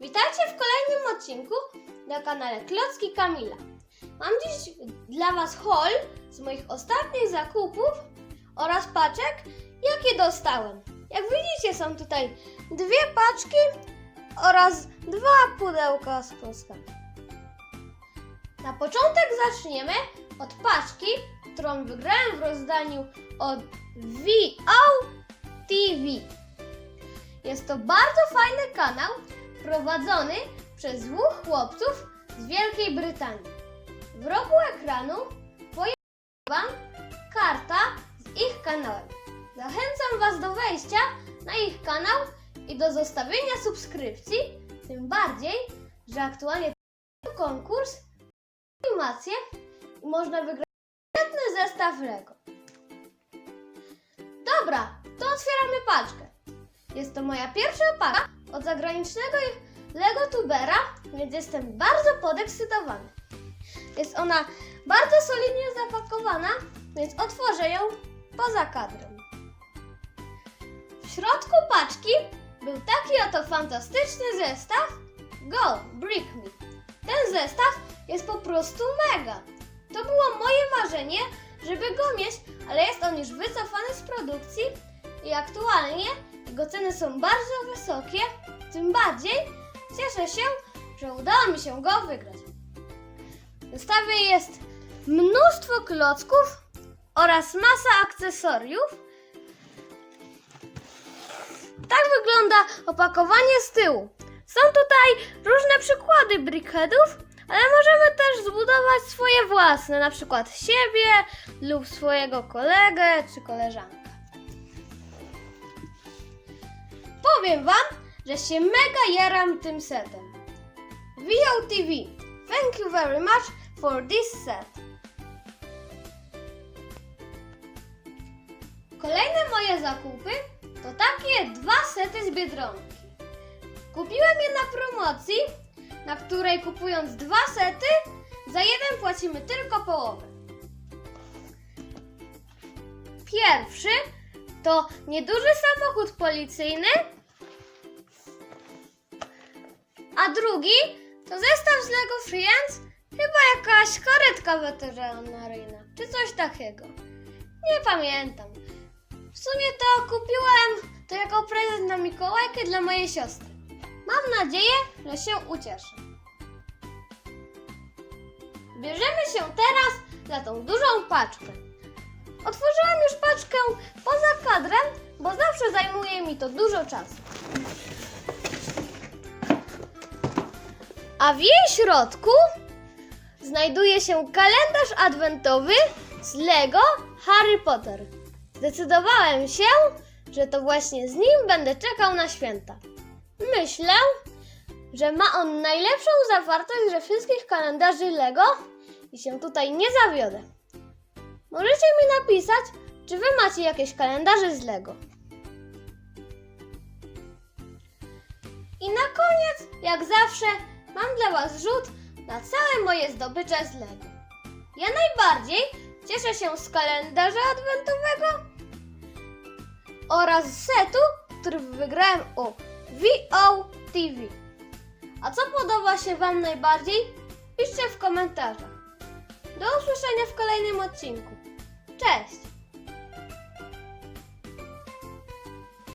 Witajcie w kolejnym odcinku na kanale Klocki Kamila. Mam dziś dla Was haul z moich ostatnich zakupów oraz paczek, jakie dostałem. Jak widzicie, są tutaj dwie paczki oraz dwa pudełka z kostkami. Na początek zaczniemy od paczki, którą wygrałem w rozdaniu od VO TV. Jest to bardzo fajny kanał prowadzony przez dwóch chłopców z Wielkiej Brytanii. W rogu ekranu pojawi Wam karta z ich kanałem. Zachęcam Was do wejścia na ich kanał i do zostawienia subskrypcji, tym bardziej, że aktualnie trwa konkurs, animacje i można wygrać świetny zestaw Lego. Dobra, to otwieramy paczkę. Jest to moja pierwsza paczka od zagranicznego Lego Tubera, więc jestem bardzo podekscytowany. Jest ona bardzo solidnie zapakowana, więc otworzę ją poza kadrem. W środku paczki był taki oto fantastyczny zestaw Go Brick Me. Ten zestaw jest po prostu mega. To było moje marzenie, żeby go mieć, ale jest on już wycofany z produkcji i aktualnie jego ceny są bardzo wysokie, tym bardziej cieszę się, że udało mi się go wygrać. W zestawie jest mnóstwo klocków oraz masa akcesoriów. Tak wygląda opakowanie z tyłu. Są tutaj różne przykłady brickheadów, ale możemy też zbudować swoje własne, na przykład siebie lub swojego kolegę czy koleżankę. Powiem Wam, że się mega jaram tym setem. VOTV, thank you very much for this set. Kolejne moje zakupy to takie dwa sety z Biedronki. Kupiłem je na promocji, na której kupując dwa sety, za jeden płacimy tylko połowę. Pierwszy to nieduży samochód policyjny, a drugi to zestaw z Lego Friends, chyba jakaś karetka weterynaryjna, czy coś takiego. Nie pamiętam. W sumie to kupiłem to jako prezent na Mikołajkę dla mojej siostry. Mam nadzieję, że się ucieszy. Bierzemy się teraz za tą dużą paczkę. Otworzyłam już paczkę poza kadrem, bo zawsze zajmuje mi to dużo czasu. A w jej środku znajduje się kalendarz adwentowy z Lego Harry Potter. Zdecydowałem się, że to właśnie z nim będę czekał na święta. Myślę, że ma on najlepszą zawartość ze wszystkich kalendarzy Lego i się tutaj nie zawiodę. Możecie mi napisać, czy wy macie jakieś kalendarze z Lego. I na koniec, jak zawsze, mam dla Was rzut na całe moje zdobycze z Lego. Ja najbardziej cieszę się z kalendarza adwentowego oraz setu, który wygrałem u VO TV. A co podoba się Wam najbardziej? Piszcie w komentarzach. Do usłyszenia w kolejnym odcinku. Cześć!